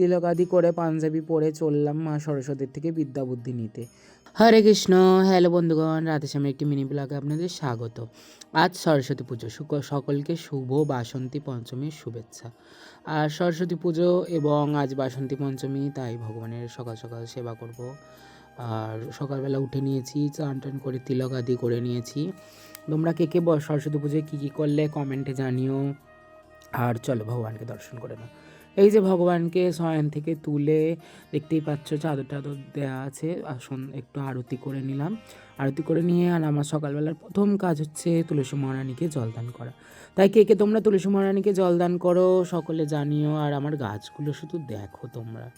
তিলক আদি করে পাঞ্জাবি পরে চললাম মা সরস্বতীর থেকে বিদ্যা বুদ্ধি নিতে। হরে কৃষ্ণ, হ্যালো বন্ধুগণ রাতে সামনে একটি মিনি ব্লগে আপনাদের স্বাগত। আজ সরস্বতী পুজো সকলকে শুভ বাসন্তী পঞ্চমীর শুভেচ্ছা। আর সরস্বতী পুজো এবং আজ বাসন্তী পঞ্চমী, তাই ভগবানের সকাল সকাল সেবা করব। আর সকালবেলা উঠে নিয়েছি, চান টান করে তিলক আদি করে নিয়েছি। তোমরা কে কে সরস্বতী পুজোয় কী কী করলে কমেন্টে জানিও। আর চলো ভগবানকে দর্শন করে নাও। এই যে ভগবানকে শয়ন থেকে তুলে দেখতেই পাচ্ছ, চাদর টাদর দেওয়া আছে। আসন একটু আরতি করে নিলাম। আরতি করে নিয়ে আর আমার সকালবেলার প্রথম কাজ হচ্ছে তুলসী মহারানীকে জলদান করা। তাই কে কে তোমরা তুলসী মহারানীকে জলদান করো, সকলে জানিও। আর আমার গাছগুলো শুধু দেখো তোমরা।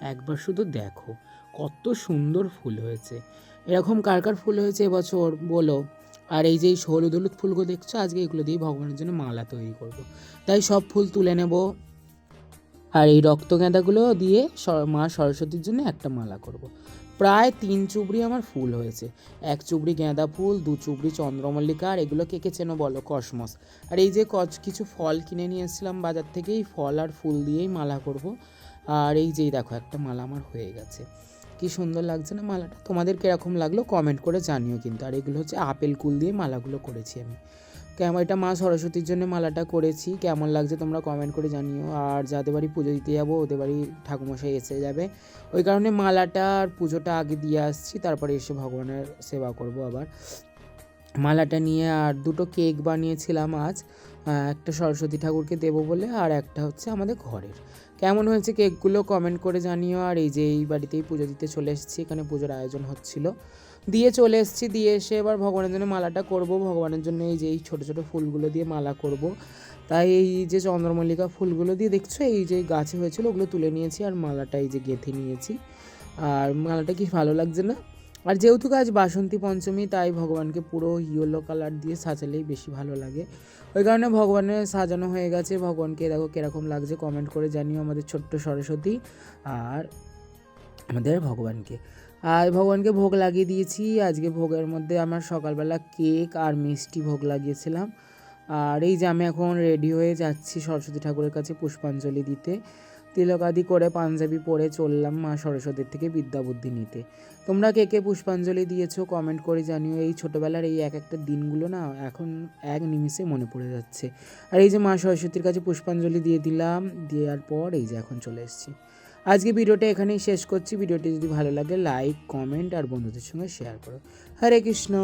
একবার শুধু দেখো, কত সুন্দর ফুল হয়েছে। এরকম কার কার ফুল হয়েছে এবছর বলো। আর এই যে হলুদ হলুদ ফুলগুলো দেখছ, আজকে এগুলো দিয়ে ভগবানের জন্য মালা তৈরি করব। তাই সব ফুল তুলে নেব। আর এই রক্ত গেঁদাগুলো দিয়ে মা সরস্বতীর জন্য একটা মালা করব। প্রায় তিন চুবড়ি আমার ফুল হয়েছে। এক চুবড়ি গাঁদা ফুল, দু চুবড়ি চন্দ্রমল্লিকা, আর এগুলো কে কে চেনো বলো, কসমস। আর এই যে কচ, কিছু ফল কিনে নিয়ে এসেছিলাম বাজার থেকে, এই ফল আর ফুল দিয়েই মালা করব। আর এই যেই দেখো, একটা মালা আমার হয়ে গেছে। কি সুন্দর লাগছে না মালাটা? তোমাদের কীরকম লাগল কমেন্ট করে জানিও কিন্তু। আর এগুলো হচ্ছে আপেল কুল দিয়ে মালাগুলো করেছি আমি। কেমন এটা মা সরস্বতীর জন্য মালাটা করেছি। কেমন লাগছে তোমরা কমেন্ট করে জানিও। আর যাদের বাড়ি পুজো দিতে যাব, ওদের বাড়ি ঠাকুমশাই এসে যাবে। ওই কারণে মালাটা আর পুজোটা আগে দিয়ে আসছি, তারপরে এসে ভগবানের সেবা করব আবার। মালাটা নিয়ে আর দুটো কেক বানিয়েছিলাম আজ। একটা সরস্বতী ঠাকুরকে দেবো বলে আর একটা হচ্ছে আমাদের ঘরের। কেমন হয়েছে কেকগুলো কমেন্ট করে জানিও। আর এই যে এই বাড়িতেই পুজো দিতে চলে এসেছি, এখানে পুজোর আয়োজন হচ্ছিল। দিয়ে চলে এসেছি, দিয়ে এসে এবার ভগবানের জন্য মালাটা করব। ভগবানের জন্য এই যে এই ছোটো ছোটো ফুলগুলো দিয়ে মালা করব। তাই এই যে চন্দ্রমল্লিকা ফুলগুলো দিয়ে দেখছ, এই যে গাছে হয়েছিল ওগুলো তুলে নিয়েছি আর মালাটা এই যে গেঁথে নিয়েছি। আর মালাটা কি ভালো লাগছে না? আর যেহেতু আজ বাসন্তী পঞ্চমী, তাই ভগবানকে পুরো ইয়েলো কালার দিয়ে সাজালেই বেশি ভালো লাগে। ওই কারণে ভগবানের সাজানো হয়ে গেছে। ভগবানকে দেখো কীরকম লাগছে কমেন্ট করে জানিও আমাদের ছোট্ট সরস্বতী আর আমাদের ভগবানকে। আর ভগবানকে ভোগ লাগিয়ে দিয়েছি। আজকে ভোগের মধ্যে আমার সকালবেলা কেক আর মিষ্টি ভোগ লাগিয়েছিলাম। আর এই যে আমি এখন রেডি হয়ে যাচ্ছি সরস্বতী ঠাকুরের কাছে পুষ্পাঞ্জলি দিতে। তিলক আদি করে পাঞ্জাবি পরে চললাম মা সরস্বতীর থেকে বিদ্যা বুদ্ধি নিতে। তোমরা কে কে পুষ্পাঞ্জলি দিয়েছ কমেন্ট করে জানিও। এই ছোটোবেলার এই এক একটা দিনগুলো না এখন এক নিমিষে মনে পড়ে যাচ্ছে। আর এই যে মা সরস্বতীর কাছে পুষ্পাঞ্জলি দিয়ে দিলাম, দেওয়ার পর এই যে এখন চলে এসেছি। আজকে ভিডিওটা এখানেই শেষ করছি। ভিডিওটি যদি ভালো লাগে, লাইক, কমেন্ট আর বন্ধুদের সঙ্গে শেয়ার করো। হরে কৃষ্ণ।